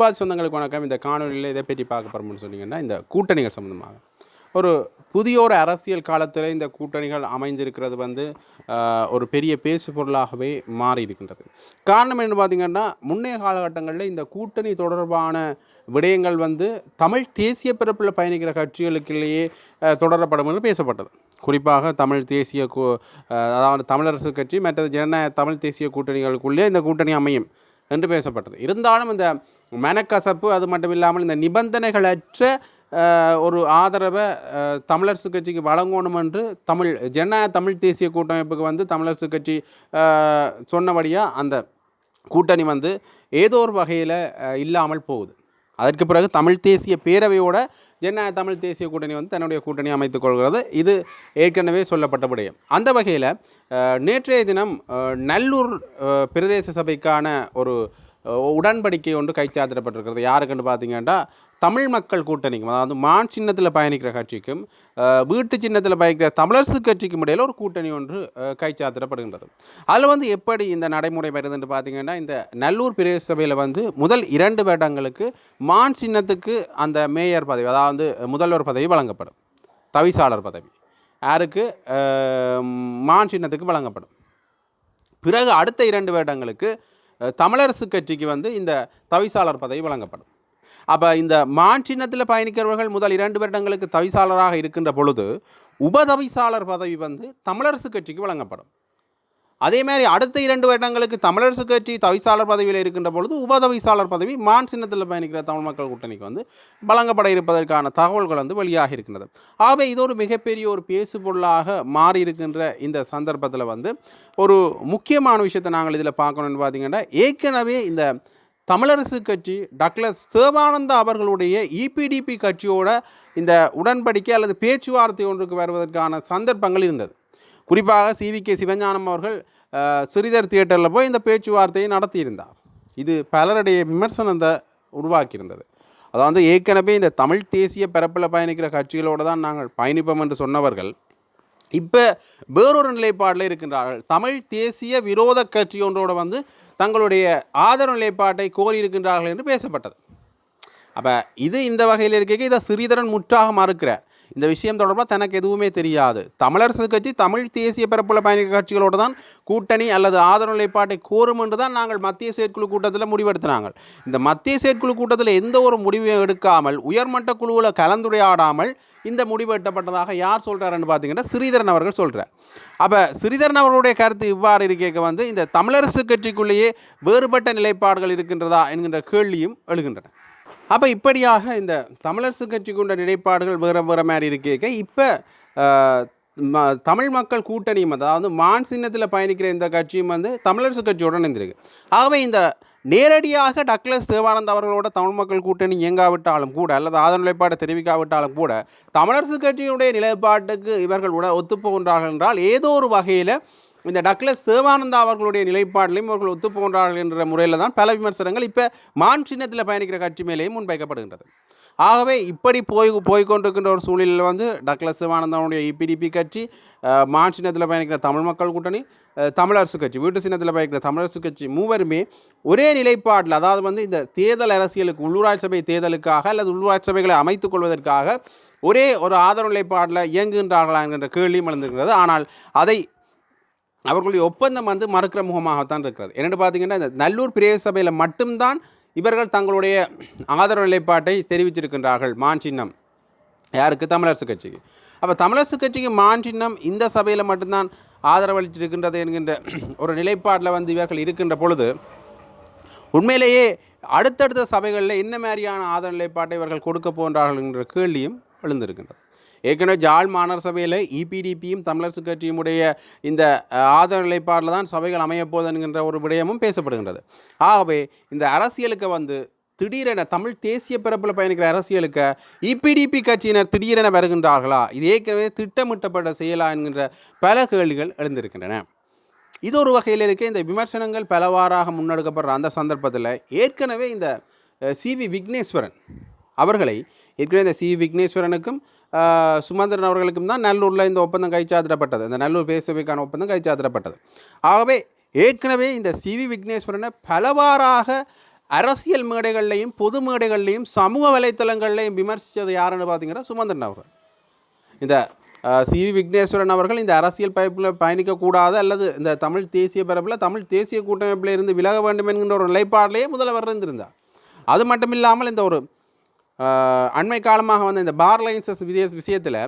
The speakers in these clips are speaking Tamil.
புஷ்பாதி சொந்தங்களுக்கு வணக்கம். இந்த காணொலியில் இதை பற்றி பார்க்க போகிறோம்னு சொன்னீங்கன்னா இந்த கூட்டணிகள் சம்மந்தமாக ஒரு புதிய ஒரு அரசியல் காலத்தில் இந்த கூட்டணிகள் அமைஞ்சிருக்கிறது வந்து ஒரு பெரிய பேசு பொருளாகவே மாறி இருக்கின்றது. காரணம் என்ன பார்த்தீங்கன்னா முன்னைய காலகட்டங்களில் இந்த கூட்டணி தொடர்பான விடயங்கள் வந்து தமிழ் தேசிய பிறப்பில் பயணிக்கிற கட்சிகளுக்குள்ளேயே தொடரப்படும் என்று பேசப்பட்டது. குறிப்பாக தமிழ் தேசிய கூ அதாவது தமிழரசு கட்சி மற்றது ஜனநாயக தமிழ் தேசிய கூட்டணிகளுக்குள்ளே இந்த கூட்டணி அமையும் என்று பேசப்பட்டது. இருந்தாலும் இந்த மனக்கசப்பு அது மட்டும் இல்லாமல் இந்த நிபந்தனைகளற்ற ஒரு ஆதரவை தமிழரசு கட்சிக்கு வழங்கணும் என்று தமிழ் ஜனநாயக தமிழ் தேசிய கூட்டமைப்புக்கு வந்து தமிழரசு கட்சி சொன்னபடியாக அந்த கூட்டணி வந்து ஏதோ ஒரு வகையில் இல்லாமல் போகுது. அதற்கு பிறகு தமிழ் தேசிய பேரவையோட ஜனநாயக தமிழ் தேசிய கூட்டணி வந்து தன்னுடைய கூட்டணி அமைத்துக் கொள்கிறது. இது ஏற்கனவே சொல்லப்பட்ட விடயம். அந்த வகையில் நேற்றைய தினம் நல்லூர் பிரதேச சபைக்கான ஒரு உடன்படிக்கை ஒன்று கைச்சாத்திடப்பட்டிருக்கிறது. யாருக்குன்னு பார்த்தீங்கன்னா தமிழ் மக்கள் கூட்டணிக்கும் அதாவது மான் சின்னத்தில் பயணிக்கிற கட்சிக்கும் வீட்டு சின்னத்தில் பயணிக்கிற தமிழரசு கட்சிக்கும் இடையில் ஒரு கூட்டணி ஒன்று கைச்சாத்திடப்படுகின்றது. அதில் வந்து எப்படி இந்த நடைமுறை வருதுன்னு பார்த்தீங்கன்னா இந்த நல்லூர் பிரதேச சபையில் வந்து முதல் இரண்டு வருடங்களுக்கு மான் சின்னத்துக்கு அந்த மேயர் பதவி அதாவது முதல்வர் பதவி வழங்கப்படும். தவிசாளர் பதவி. யாருக்கு? மான் சின்னத்துக்கு வழங்கப்படும். பிறகு அடுத்த இரண்டு வருடங்களுக்கு தமிழரசு கட்சிக்கு வந்து இந்த தவிசாளர் பதவி வழங்கப்படும். அப்போ இந்த மான் சின்னத்தில் பயணிக்கிறவர்கள் முதல் இரண்டு வருடங்களுக்கு தவிசாளராக இருக்கின்ற பொழுது உபதவிசாளர் பதவி வந்து தமிழரசு கட்சிக்கு வழங்கப்படும். அதே மாதிரி அடுத்த இரண்டு வருடங்களுக்கு தமிழரசு கட்சி தவிசாளர் பதவியில் இருக்கின்ற பொழுது உபதவிசாளர் பதவி மான் சின்னத்தில் பயணிக்கிற தமிழ் மக்கள் கூட்டணிக்கு வந்து வழங்கப்பட இருப்பதற்கான தகவல்கள் வந்து வெளியாக இருக்கின்றது. ஆகவே இது ஒரு மிகப்பெரிய ஒரு பேசு பொருளாக மாறி இருக்கின்ற இந்த சந்தர்ப்பத்தில் வந்து ஒரு முக்கியமான விஷயத்தை நாங்கள் இதில் பார்க்கணும்னு பார்த்தீங்கன்னா ஏற்கனவே இந்த தமிழரசு கட்சி டக்ளஸ் தேவானந்தா அவர்களுடைய இபிடிபி கட்சியோட இந்த உடன்படிக்கை அல்லது பேச்சுவார்த்தை ஒன்றுக்கு வருவதற்கான சந்தர்ப்பங்கள் இருந்தது. குறிப்பாக சிவி கே சிவஞானம் அவர்கள் சிறிதர் தியேட்டரில் போய் இந்த பேச்சுவார்த்தையை நடத்தியிருந்தார். இது பலருடைய விமர்சனத்தை உருவாக்கியிருந்தது. அதாவது ஏற்கனவே இந்த தமிழ் தேசிய பரப்பில் பயணிக்கிற கட்சிகளோடு தான் நாங்கள் பயணிப்போம் என்று சொன்னவர்கள் இப்போ வேறொரு நிலைப்பாட்டில் இருக்கின்றார்கள். தமிழ் தேசிய விரோத கட்சி ஒன்றோடு வந்து தங்களுடைய ஆதரவு நிலைப்பாட்டை கோரி இருக்கின்றார்கள் என்று பேசப்பட்டது. அப்போ இது இந்த வகையில் இருக்க இதை சிறிதரன் முற்றாக மறுக்கிறார். இந்த விஷயம் தொடர்பாக தனக்கு எதுவுமே தெரியாது. தமிழரசு கட்சி தமிழ் தேசிய பரப்புள்ள பயணிகள் கட்சிகளோடு தான் கூட்டணி அல்லது ஆதரவு நிலைப்பாட்டை கோரும் என்று தான் நாங்கள் மத்திய செயற்குழு கூட்டத்தில் முடிவெடுத்தினாங்க. இந்த மத்திய செயற்குழு கூட்டத்தில் எந்த ஒரு முடிவையும் எடுக்காமல் உயர்மட்ட குழுவில் கலந்துரையாடாமல் இந்த முடிவு எட்டப்பட்டதாக யார் சொல்கிறாருன்னு பார்த்தீங்கன்னா ஸ்ரீதரன் அவர்கள் சொல்கிறார் அப்போ ஸ்ரீதரன் அவர்களுடைய கருத்து இவ்வாறு இருக்க வந்து இந்த தமிழரசு கட்சிக்குள்ளேயே வேறுபட்ட நிலைப்பாடுகள் இருக்கின்றதா என்கின்ற கேள்வியும் எழுகின்றன. அப்போ இப்படியாக இந்த தமிழரசு கட்சி கொண்ட நிலைப்பாடுகள் வேறு வேறு மாதிரி இருக்க. இப்போ தமிழ் மக்கள் கூட்டணியும் அதாவது மான் சின்னத்தில் பயணிக்கிற இந்த கட்சியும் வந்து தமிழரசு கட்சியோடு இணைந்திருக்கு. ஆகவே இந்த நேரடியாக டக்ளஸ் தேவானந்த் அவர்களோட தமிழ் மக்கள் கூட்டணி இயங்காவிட்டாலும் கூட அல்லது ஆதரவு நிலைப்பாட்டை தெரிவிக்காவிட்டாலும் கூட தமிழரசு கட்சியினுடைய நிலைப்பாட்டுக்கு இவர்கள் உட ஒத்துப்போகின்றார்கள் என்றால் ஏதோ ஒரு வகையில் இந்த டக்ளஸ் சிவானந்தா அவர்களுடைய நிலைப்பாட்டிலையும் அவர்கள் ஒத்துப்போன்றார்கள் என்ற முறையில் தான் பல விமர்சனங்கள் இப்போ மான் சின்னத்தில் பயணிக்கிற கட்சி மேலேயும் முன்வைக்கப்படுகின்றது. ஆகவே இப்படி போய் போய்கொண்டிருக்கின்ற ஒரு சூழலில் வந்து டக்ளஸ் சிவானந்தாவுடைய இபிடிபி கட்சி மான் சின்னத்தில் பயணிக்கிற தமிழ் மக்கள் கூட்டணி தமிழரசு கட்சி வீட்டு சின்னத்தில் பயணிக்கிற தமிழரசு கட்சி மூவருமே ஒரே நிலைப்பாட்டில் அதாவது வந்து இந்த தேர்தல் அரசியலுக்கு உள்ளூராட்சி சபை தேர்தலுக்காக அல்லது உள்ளூராட்சி சபைகளை அமைத்துக் கொள்வதற்காக ஒரே ஒரு ஆதரவு நிலைப்பாட்டில் இயங்குகின்றார்களா என்கின்ற கேள்வியும் எழுந்திருக்கிறது. ஆனால் அதை அவர்களுடைய ஒப்பந்தம் வந்து மறுக்கிற முகமாகத்தான் இருக்கிறது. என்னென்னு பார்த்தீங்கன்னா இந்த நல்லூர் பிரதேச சபையில் மட்டும்தான் இவர்கள் தங்களுடைய ஆதரவு நிலைப்பாட்டை தெரிவிச்சிருக்கின்றார்கள் மான் சின்னம். யாருக்கு? தமிழரசு கட்சிக்கு. அப்போ தமிழரசு கட்சிக்கு மான் சின்னம் இந்த சபையில் மட்டும்தான் ஆதரவளிச்சிருக்கின்றது என்கின்ற ஒரு நிலைப்பாட்டில் வந்து இவர்கள் இருக்கின்ற பொழுது உண்மையிலேயே அடுத்தடுத்த சபைகளில் என்ன மாதிரியான ஆதரவு நிலைப்பாட்டை இவர்கள் கொடுக்க போன்றார்கள் என்ற கேள்வியும் எழுந்திருக்கின்றது. ஏற்கனவே ஜாழ் மாநகர சபையில் இபிடிபியும் தமிழரசு கட்சியுடைய இந்த ஆதரவு நிலைப்பாடில் தான் சபைகள் அமையப்போது என்கின்ற ஒரு விடயமும் பேசப்படுகின்றது. ஆகவே இந்த அரசியலுக்கு வந்து திடீரென தமிழ் தேசிய பிறப்பில் பயணிக்கிற அரசியலுக்கு இபிடிபி கட்சியினர் திடீரென வருகின்றார்களா? இது ஏற்கனவே திட்டமிட்டப்பட்ட செயலா என்கின்ற பல கேள்விகள் எழுந்திருக்கின்றன. இது ஒரு வகையில் இருக்க இந்த விமர்சனங்கள் பலவாறாக முன்னெடுக்கப்படுற அந்த சந்தர்ப்பத்தில் ஏற்கனவே இந்த சி வி விக்னேஸ்வரன் அவர்களை ஏற்கனவே இந்த சி விக்னேஸ்வரனுக்கும் சுமந்திரன் அவர்களுக்கும் தான் நல்லூரில் இந்த ஒப்பந்தம் கைச்சாத்திடப்பட்டது. இந்த நல்லூர் பேசுவைக்கான ஒப்பந்தம் கைச்சாத்திடப்பட்டது. ஆகவே ஏற்கனவே இந்த சி வி விக்னேஸ்வரனை பலவாறாக அரசியல் மேடைகள்லையும் பொது மேடைகள்லையும் சமூக வலைத்தளங்கள்லையும் விமர்சித்தது யாருன்னு பார்த்தீங்கன்னா சுமந்திரன் அவர்கள். இந்த சி வி விக்னேஸ்வரன் அவர்கள் இந்த அரசியல் பயப்பில் பயணிக்கக்கூடாது அல்லது இந்த தமிழ் தேசிய பரப்பில் தமிழ் தேசிய கூட்டமைப்பில் இருந்து விலக வேண்டும் என்கின்ற ஒரு நிலைப்பாட்டிலேயே முதல்வர் இருந்திருந்தார். அது மட்டும் இல்லாமல் இந்த ஒரு அண்மை காலமாக வந்த இந்த பார் லைன்சஸ் விதேச விஷயத்தில்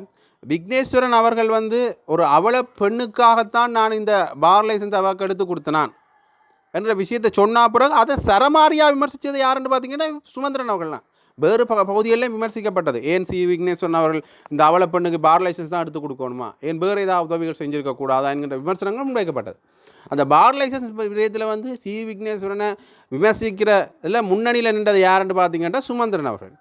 விக்னேஸ்வரன் அவர்கள் வந்து ஒரு அவல பெண்ணுக்காகத்தான் நான் இந்த பார் லைசன்ஸ் எடுத்து கொடுத்தனான் என்ற விஷயத்தை சொன்ன பிறகு அதை சரமாரியாக விமர்சித்தது யாருன்னு பார்த்தீங்கன்னா சுமந்திரன் அவர்கள்லாம் வேறு ப பகுதிகளிலும் விமர்சிக்கப்பட்டது. ஏன் சி. விக்னேஸ்வரன் அவர்கள் இந்த அவல பெண்ணுக்கு பார் லைசன்ஸ் தான் எடுத்து கொடுக்கணுமா? ஏன் வேறு ஏதாவது உதவிகள் செஞ்சிருக்க கூடாதா என்கிற விமர்சனங்கள் முன்வைக்கப்பட்டது. அந்த பார் லைசன்ஸ் விடயத்தில் வந்து சி. விக்னேஸ்வரனை விமர்சிக்கிற இதில் முன்னணியில் நின்றது யாருன்னு பார்த்தீங்கன்னா சுமந்திரன் அவர்கள்.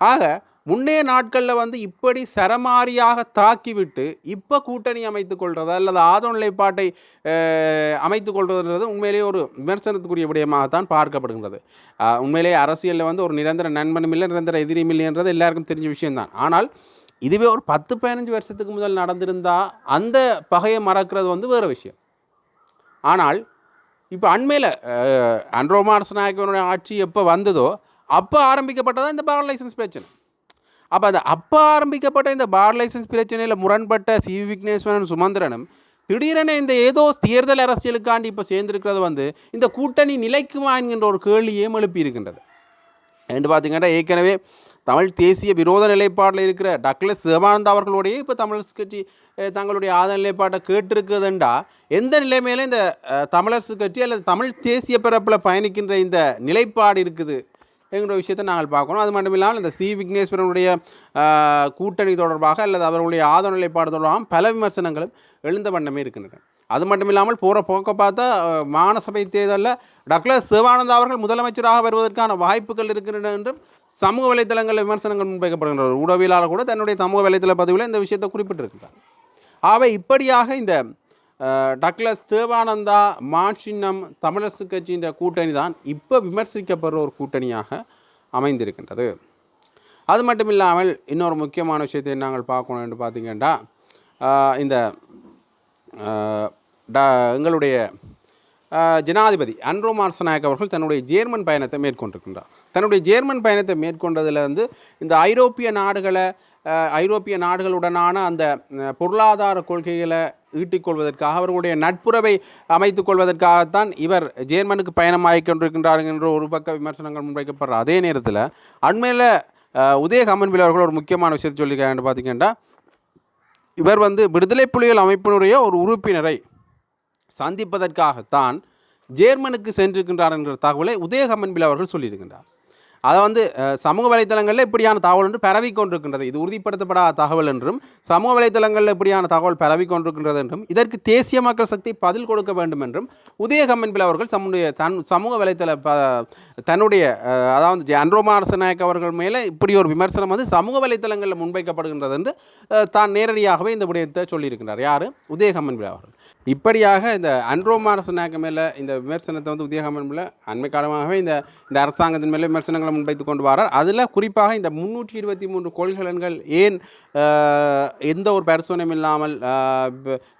ஆக முன்னைய நாட்களில் வந்து இப்படி சரமாரியாக தாக்கிவிட்டு இப்போ கூட்டணி அமைத்து கொள்வது அல்லது ஆதரவு நிலைப்பாட்டை அமைத்து கொள்வதுன்றது உண்மையிலேயே ஒரு விமர்சனத்துக்குரிய விடயமாகத்தான் பார்க்கப்படுகின்றது. உண்மையிலேயே அரசியலில் வந்து ஒரு நிரந்தர நண்பனும் இல்லை நிரந்தர எதிரியும் இல்லைன்றது எல்லாருக்கும் தெரிஞ்ச விஷயம்தான். ஆனால் இதுவே ஒரு பத்து பதினஞ்சு வருஷத்துக்கு முதல் நடந்திருந்தால் அந்த பகையை மறக்கிறது வந்து வேறு விஷயம். ஆனால் இப்போ அண்மையில் அன்ரோமார்ஸ் நாயக்கனுடைய ஆட்சி எப்போ வந்ததோ அப்போ ஆரம்பிக்கப்பட்டதா இந்த பார் லைசன்ஸ் பிரச்சனை? அப்போ அந்த அப்போ ஆரம்பிக்கப்பட்ட இந்த பார் லைசன்ஸ் பிரச்சனையில் முரண்பட்ட சி வி விக்னேஸ்வரன் சுமந்திரனும் திடீரென இந்த ஏதோ தேர்தல் அரசியலுக்காண்டி இப்போ சேர்ந்திருக்கிறது வந்து இந்த கூட்டணி நிலைக்குமா என்கின்ற ஒரு கேள்வியையும் எழுப்பியிருக்கின்றது. என்று பார்த்தீங்கன்னா ஏற்கனவே தமிழ் தேசிய விரோத நிலைப்பாட்டில் இருக்கிற டக்ளஸ் சிவானந்த் அவர்களுடைய இப்போ தமிழ் கட்சி தங்களுடைய ஆத நிலைப்பாட்டை கேட்டிருக்குதுண்டா எந்த நிலைமையில இந்த தமிழரசு கட்சி அல்லது தமிழ் தேசிய பிறப்பில் பயணிக்கின்ற இந்த நிலைப்பாடு இருக்குது? என்கிற விஷயத்தை நாங்கள் பார்க்கணும். அது மட்டும் இல்லாமல் இந்த சி. விக்னேஸ்வரனுடைய கூட்டணி தொடர்பாக அல்லது அவர்களுடைய ஆதரவு நிலைப்பாடு தொடர்பாக பல விமர்சனங்களும் எழுந்த வண்ணமே இருக்கின்றன. அது மட்டும் இல்லாமல் போகிற போக்க பார்த்தா மாநசபை தேர்தலில் டக்ளஸ் சிவானந்த் அவர்கள் முதலமைச்சராக வருவதற்கான வாய்ப்புகள் இருக்கின்றன என்றும் சமூக வலைத்தளங்களில் விமர்சனங்கள் முன்வைக்கப்படுகின்ற ஒரு ஊடகவியலாளர் கூட தன்னுடைய சமூக வலைத்தள பதிவில் இந்த விஷயத்தை குறிப்பிட்டிருக்கிறார். ஆகவே இப்படியாக இந்த டக்ளஸ் தேவானந்தா மாட்சின்னம் தமிழரசு கட்சியின் கூட்டணி தான் இப்போ விமர்சிக்கப்படுற ஒரு கூட்டணியாக அமைந்திருக்கின்றது. அது மட்டும் இல்லாமல் இன்னொரு முக்கியமான விஷயத்தை நாங்கள் பார்க்கணும் என்று பார்த்தீங்கன்னா இந்த ட எங்களுடைய ஜனாதிபதி அன்ரோ மார்சநாயக் அவர்கள் தன்னுடைய ஜேர்மன் பயணத்தை மேற்கொண்டிருக்கின்றார். தன்னுடைய ஜேர்மன் பயணத்தை மேற்கொண்டதில் வந்து இந்த ஐரோப்பிய நாடுகளை ஐரோப்பிய நாடுகளுடனான அந்த பொருளாதார கொள்கைகளை ஈட்டிக்கொள்வதற்காக அவர்களுடைய நட்புறவை அமைத்துக் கொள்வதற்காகத்தான் இவர் ஜேர்மனுக்கு பயணமாகிக் கொண்டிருக்கின்றார் என்ற ஒரு பக்க விமர்சனங்கள் முன்வைக்கப்படுற அதே நேரத்தில் அண்மையில் உதய கமன்பில் அவர்கள் ஒரு முக்கியமான விஷயத்தை சொல்லியிருக்காங்கன்னு பார்த்தீங்கன்னா இவர் வந்து விடுதலை புலிகள் அமைப்பினுடைய ஒரு உறுப்பினரை சந்திப்பதற்காகத்தான் ஜேர்மனுக்கு சென்றிருக்கின்றார் என்ற தகவலை உதயகமன்பில் அவர்கள் சொல்லியிருக்கின்றார். அதை வந்து சமூக வலைத்தளங்களில் இப்படியான தகவல் என்று பரவி கொண்டிருக்கின்றது இது உறுதிப்படுத்தப்படாத தகவல் என்றும் சமூக வலைத்தளங்களில் இப்படியான தகவல் பரவி கொண்டிருக்கின்றது என்றும் இதற்கு தேசிய மக்கள் சக்தி பதில் கொடுக்க வேண்டும் என்றும் உதயகமன்பில் அவர்கள் தம்முடைய தன் சமூக வலைத்தள ப தன்னுடைய அதாவது ஜெ- அன்ரோமார் நாயக் அவர்கள் மேலே இப்படி ஒரு விமர்சனம் வந்து சமூக வலைத்தளங்களில் முன்வைக்கப்படுகின்றது என்று தான் நேரடியாகவே இந்த விடயத்தை சொல்லியிருக்கிறார் யார்? உதயகமன்பில் அவர்கள். இப்படியாக இந்த அன்ரோமார் நாயக்க மேலே இந்த விமர்சனத்தை வந்து உதயகமன்பில் அண்மை காலமாகவே இந்த இந்த அரசாங்கத்தின் மேலே விமர்சனங்களை முன்வைத்து கொண்டு வரார். அதில் குறிப்பாக இந்த முன்னூற்றி இருபத்தி மூன்று கொள்கலன்கள் ஏன் எந்த ஒரு பரிசோனையும் இல்லாமல்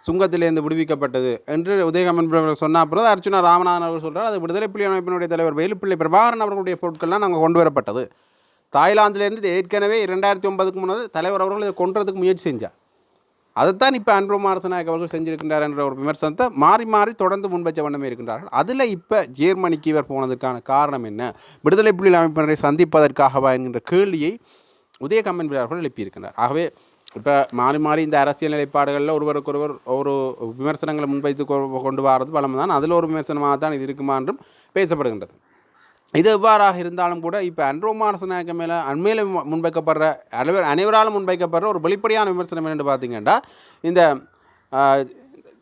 சுங்கத்திலிருந்து விடுவிக்கப்பட்டது என்று உதயகமன் சொன்ன அப்புறம் அர்ச்சுனா ராமநாதன் அவர்கள் சொல்கிறார் அது விடுதலை புலி அமைப்பினுடைய தலைவர் வேலுப்பிள்ளை பிரபாகரன் அவர்களுடைய பொருட்கள்லாம் நாங்கள் கொண்டு வரப்பட்டது. தாய்லாந்திலேருந்து ஏற்கனவே இரண்டாயிரத்தி ஒன்பதுக்கு முன்னாடி தலைவர் அவர்கள் இதை கொண்டுறதுக்கு முயற்சி செஞ்சார். அதைத்தான் இப்போ அன்பு மாரசநாயக் அவர்கள் செஞ்சிருக்கின்றார் என்ற ஒரு விமர்சனத்தை மாறி மாறி தொடர்ந்து முன்வச்ச வண்ணமே இருக்கின்றார்கள். அதில் இப்போ ஜேர்மனிக்கு இவர் போனதுக்கான காரணம் என்ன? விடுதலை புலிகள் அமைப்பினரை சந்திப்பதற்காகவா என்கின்ற கேள்வியை உதயகம்மன் வீரர்கள் எழுப்பியிருக்கின்றார். ஆகவே இப்போ மாறி மாறி இந்த அரசியல் நிலைப்பாடுகளில் ஒருவருக்கொருவர் ஒரு விமர்சனங்களை முன்வைத்து கொ- கொண்டு வரது பலம் தான் அதில் ஒரு விமர்சனமாக தான் இது இருக்குமா என்றும் பேசப்படுகின்றது. இது எவ்வாறாக இருந்தாலும் கூட இப்போ அன்ரோ நாயக்க மேலே அண்மையில் முன்வைக்கப்படுற அனைவர் அனைவராலும் முன்வைக்கப்படுற ஒரு வெளிப்படையான விமர்சனம் என்னென்னு பார்த்தீங்கன்னா இந்த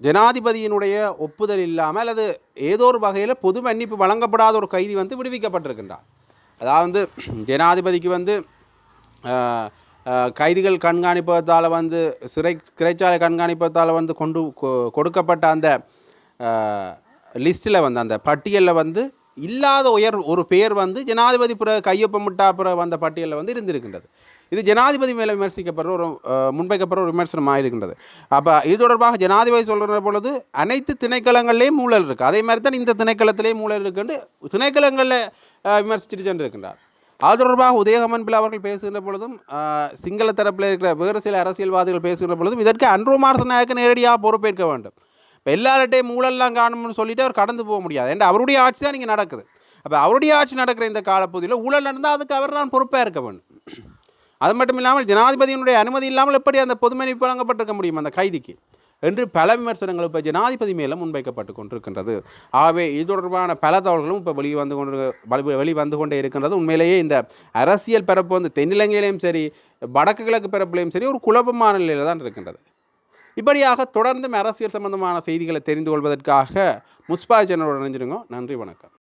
ஜனாதிபதியினுடைய ஒப்புதல் இல்லாமல் அல்லது ஏதோ ஒரு வகையில் பொது மன்னிப்பு வழங்கப்படாத ஒரு கைதி வந்து விடுவிக்கப்பட்டிருக்கின்றார். அதாவது ஜனாதிபதிக்கு வந்து கைதிகள் கண்காணிப்பதால் வந்து சிறை சிறைச்சாலை கண்காணிப்பதால் வந்து கொண்டு கொ- கொடுக்கப்பட்ட அந்த லிஸ்ட்டில் வந்து அந்த பட்டியலில் வந்து இல்லாத உயர் ஒரு பெயர் வந்து ஜனாதிபதி புற கையொப்பமிட்டா புற வந்த பட்டியலில் வந்து இருந்திருக்கின்றது. இது ஜனாதிபதி மேலே விமர்சிக்கப்படுற ஒரு முன்வைக்கப்படுற ஒரு விமர்சனமாக இருக்கின்றது அப்போ இது தொடர்பாக ஜனாதிபதி சொல்கிற பொழுது அனைத்து திணைக்களங்கள்லேயும் ஊழல் இருக்குது அதே மாதிரி தான் இந்த திணைக்களத்திலேயும் ஊழல் இருக்குன்னு திணைக்களங்களில் அஹ், விமர்சிச்சுட்டு சென்றிருக்கின்றார். அது தொடர்பாக உதயகமன் பிள்ளை அவர்கள் பேசுகின்ற பொழுதும் சிங்கள தரப்பில் இருக்கிற வேறு சில அரசியல்வாதிகள் பேசுகின்ற பொழுதும் இதற்கு அன்ரோ மாரசநாயக்க நேரடியாக பொறுப்பேற்க வேண்டும். இப்போ எல்லார்ட்டையும் ஊழல்லாம் காணும்னு சொல்லிட்டு அவர் கடந்து போக முடியாது. ஏன்னா அவருடைய ஆட்சி தான் இங்கே நடக்குது. அப்போ அவருடைய ஆட்சி நடக்கிற இந்த காலப்பகுதியில் ஊழல் நடந்தால் அதுக்கு அவர் தான் பொறுப்பாக இருக்க வேண்டும். அது மட்டும் இல்லாமல் ஜனாதிபதியினுடைய அனுமதி இல்லாமல் எப்படி அந்த பொதுமன்னிப்பு வழங்கப்பட்டிருக்க முடியும் அந்த கைதிக்கு? என்று பல விமர்சனங்கள் இப்போ ஜனாதிபதி மேலே முன்வைக்கப்பட்டு கொண்டிருக்கின்றது. ஆகவே இது தொடர்பான பல தகவல்களும் இப்போ வெளியே வந்து கொண்டு வெளி- வெளி வந்து கொண்டே இருக்கின்றது. உண்மையிலேயே இந்த அரசியல் பரப்பு வந்து தென்னிலங்கையிலையும் சரி வடக்கு கிழக்கு பரப்புலையும் சரி ஒரு குழப்பமான நிலையில் தான் இருக்கின்றது. இப்படியாக தொடர்ந்தும் அரசியல் சம்பந்தமான செய்திகளை தெரிந்து கொள்வதற்காக முஸ்பா சேனலோடு இணைஞ்சிருங்க நன்றி வணக்கம்.